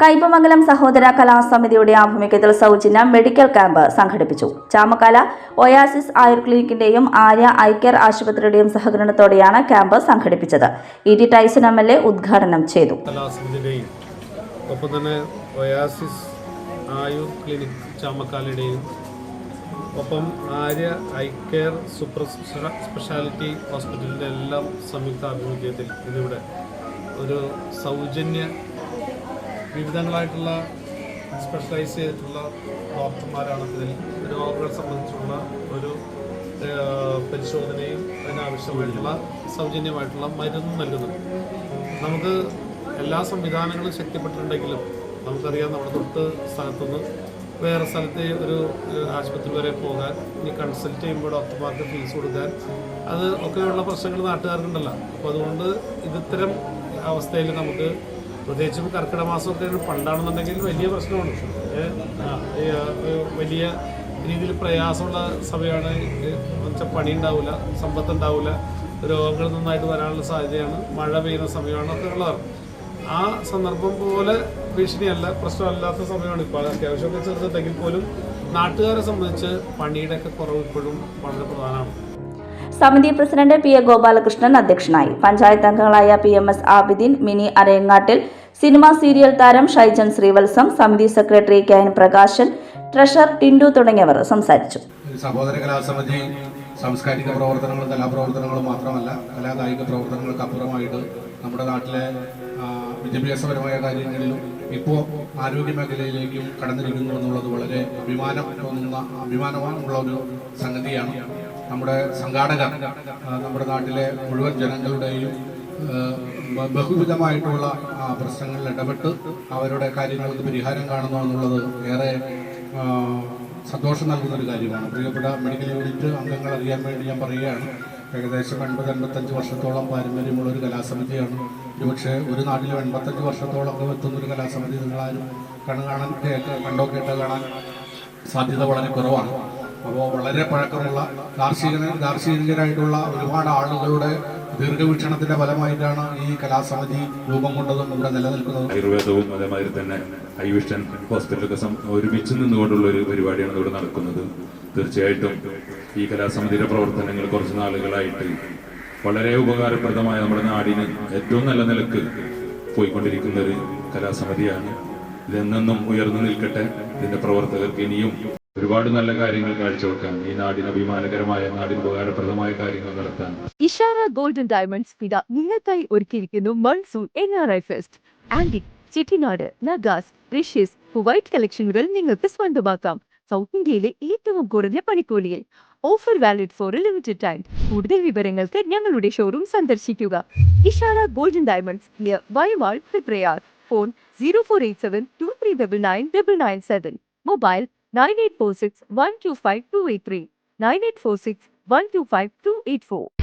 കയ്പമംഗലം സഹോദര കലാസമിതിയുടെ ആഭിമുഖ്യത്തിൽ സൗജന്യ മെഡിക്കൽ ക്യാമ്പ് സംഘടിപ്പിച്ചു. ചാമക്കാല ഒയാസിസ് ആയുർ ക്ലിനിക്കിന്റെയും ആര്യ ഐക്കർ ആശുപത്രിയുടെയും സഹകരണത്തോടെയാണ് ക്യാമ്പ് സംഘടിപ്പിച്ചത്. E T Tyson M L A ഉദ്ഘാടനം ചെയ്തു. ഒപ്പം തന്നെ ഒയാസിസ് ആയുർ ക്ലിനിക് ചാമക്കാലയുടെയും ഒപ്പം Arya eye care super speciality ഹോസ്പിറ്റലിന്റെ എല്ലാം സംയുക്ത ആഭിമുഖ്യത്തിൽ ഇന്നിവിടെ ഒരു സൗജന്യ വിവിധങ്ങളായിട്ടുള്ള സ്പെഷ്യലൈസ് ചെയ്തിട്ടുള്ള ഡോക്ടർമാരാണ് ഇതിൽ. രോഗങ്ങളെ സംബന്ധിച്ചുള്ള ഒരു പരിശോധനയും അതിനാവശ്യമായിട്ടുള്ള സൗജന്യമായിട്ടുള്ള മരുന്നും നൽകുന്നുണ്ട്. നമുക്ക് എല്ലാ സംവിധാനങ്ങളും ശക്തിപ്പെട്ടിട്ടുണ്ടെങ്കിലും നമുക്കറിയാം നമ്മുടെ തൊട്ട് സ്ഥലത്തുനിന്ന് വേറെ സ്ഥലത്തെ ഒരു ആശുപത്രി വരെ പോകാൻ ഇനി കൺസൾട്ട് ചെയ്യുമ്പോൾ ഡോക്ടർമാർക്ക് ഫീസ് കൊടുക്കാൻ അത് ഒക്കെയുള്ള പ്രശ്നങ്ങൾ നാട്ടുകാർക്കുണ്ടല്ലോ. അപ്പോൾ അതുകൊണ്ട് ഇത് ഇത്തരം അവസ്ഥയിൽ നമുക്ക് പ്രത്യേകിച്ചും കർക്കിടക മാസമൊക്കെ പണ്ടാണെന്നുണ്ടെങ്കിൽ വലിയ പ്രശ്നമാണ്. വലിയ രീതിയിൽ പ്രയാസമുള്ള സമയമാണ്. വെച്ചാൽ പണി ഉണ്ടാവില്ല സമ്പത്ത് ഉണ്ടാവില്ല രോഗങ്ങൾ നന്നായിട്ട് വരാനുള്ള സാധ്യതയാണ് മഴ പെയ്യുന്ന സമയമാണ് ഒക്കെ ഉള്ളതാണ് ആ സന്ദർഭം പോലെ ഭീഷണിയല്ല പ്രശ്നമല്ലാത്ത സമയമാണ് ഇപ്പോൾ അത് അത്യാവശ്യമൊക്കെ ചെറുതുണ്ടെങ്കിൽ പോലും നാട്ടുകാരെ സംബന്ധിച്ച് പണിയുടെയൊക്കെ കുറവ് ഇപ്പോഴും വളരെ പ്രധാനമാണ്. സമിതി പ്രസിഡന്റ് പി എ ഗോപാലകൃഷ്ണൻ അധ്യക്ഷനായി. പഞ്ചായത്ത് അംഗങ്ങളായ P M S Abidin Mini Arayangattil cinema serial താരം ഷൈജൻ ശ്രീവത്സം സമിതി secretary K N Prakashan treasurer Tindu തുടങ്ങിയവർ സംസാരിച്ചു. സാംസ്കാരിക പ്രവർത്തനങ്ങളും കലാപ്രവർത്തനങ്ങളും മാത്രമല്ല കലാ കായിക പ്രവർത്തനങ്ങൾക്ക് അപ്പുറമായിട്ട് നമ്മുടെ നാട്ടിലെ വിദ്യാഭ്യാസപരമായ കാര്യങ്ങളിലും ഇപ്പോൾ ആരോഗ്യ മേഖലയിലേക്കും കടന്നിരിക്കുന്നു എന്നുള്ളത് വളരെ അഭിമാനം തോന്നുന്ന അഭിമാനമുള്ള ഒരു സംഗതിയാണ്. നമ്മുടെ സംഘാടകർ നമ്മുടെ നാട്ടിലെ മുഴുവൻ ജനങ്ങളുടെയും ബഹുവിധമായിട്ടുള്ള പ്രശ്നങ്ങളിൽ ഇടപെട്ട് അവരുടെ കാര്യങ്ങൾക്ക് പരിഹാരം കാണുന്നു എന്നുള്ളത് ഏറെ സന്തോഷം നൽകുന്ന ഒരു കാര്യമാണ്. പ്രിയപ്പെട്ട മെഡിക്കൽ യൂണിറ്റ് അംഗങ്ങൾ അറിയാൻ വേണ്ടി ഞാൻ പറയുകയാണ്. ഏകദേശം എൺപത് എൺപത്തഞ്ച് വർഷത്തോളം പാരമ്പര്യമുള്ള ഒരു കലാസമിതിയാണ്. ഒരുപക്ഷെ ഒരു നാട്ടിലെ എൺപത്തഞ്ച് വർഷത്തോളം എത്തുന്ന ഒരു കലാസമിതി നിങ്ങളാരും കണ്ണു കാണാൻ കണ്ടോ കേട്ടോ കാണാൻ സാധ്യത വളരെ കുറവാണ്. അപ്പോൾ വളരെ പഴക്കമുള്ള കാർഷിക കാർഷികരായിട്ടുള്ള ഒരുപാട് ആളുകളുടെ ദീർഘവീക്ഷണത്തിന്റെ ഫലമായിട്ടാണ് ഈ കലാസമിതി രൂപം കൊണ്ടതും ഇവിടെ നിലനിൽക്കുന്നത്. ആയുർവേദവും അതേമാതിരി തന്നെ ഐ വിഷൻ ഹോസ്പിറ്റലൊക്കെ ഒരുമിച്ച് നിന്നുകൊണ്ടുള്ള ഒരു പരിപാടിയാണ് ഇവിടെ നടക്കുന്നത്. തീർച്ചയായിട്ടും ഈ കലാസമിതിയുടെ പ്രവർത്തനങ്ങൾ കുറച്ച് നാളുകളായിട്ട് വളരെ ഉപകാരപ്രദമായ നമ്മുടെ നാടിന് ഏറ്റവും നല്ല നിലയ്ക്ക് പോയിക്കൊണ്ടിരിക്കുന്ന ഒരു കലാസമിതിയാണ്. ഇതെന്നും ഉയർന്നു നിൽക്കട്ടെ. ഇതിന്റെ പ്രവർത്തകർക്ക് ഇനിയും ഒരുപാട് നല്ല കാര്യങ്ങൾ കാഴ്ചവെക്കാൻ ഈ നാടിന് അഭിമാനകരമായ നാടിന് ഉപകാരപ്രദമായ കാര്യങ്ങൾ നടത്താൻ. ഇഷാറ ഗോൾഡൻ ഡയമണ്ട്സ് പിത നിങ്ങൾക്കായി ഒരുക്കിയിരിക്കുന്നു monsoon N R I fest. Andy Chettinad നഗാസ് റിഷ്യസ് വൈറ്റ് കളക്ഷനുകൾ നിങ്ങൾക്ക് സ്വന്തമാക്കാം. സൗത്ത് ഇന്ത്യയിലെ ഏറ്റവും കുറഞ്ഞ പണിക്കൂലിയിൽ. Offer valid for limited time കൂടുതൽ വിവരങ്ങൾക്ക് ഞങ്ങളുടെ ഷോറൂം സന്ദർശിക്കുക. ഇഷാറ ഗോൾഡൻ ഡയമണ്ട്സ് നിയർ വയവാൾ ഫിബ്രയാർ phone zero four eight seven two three double nine double nine seven mobile 9846 125283 9846 125284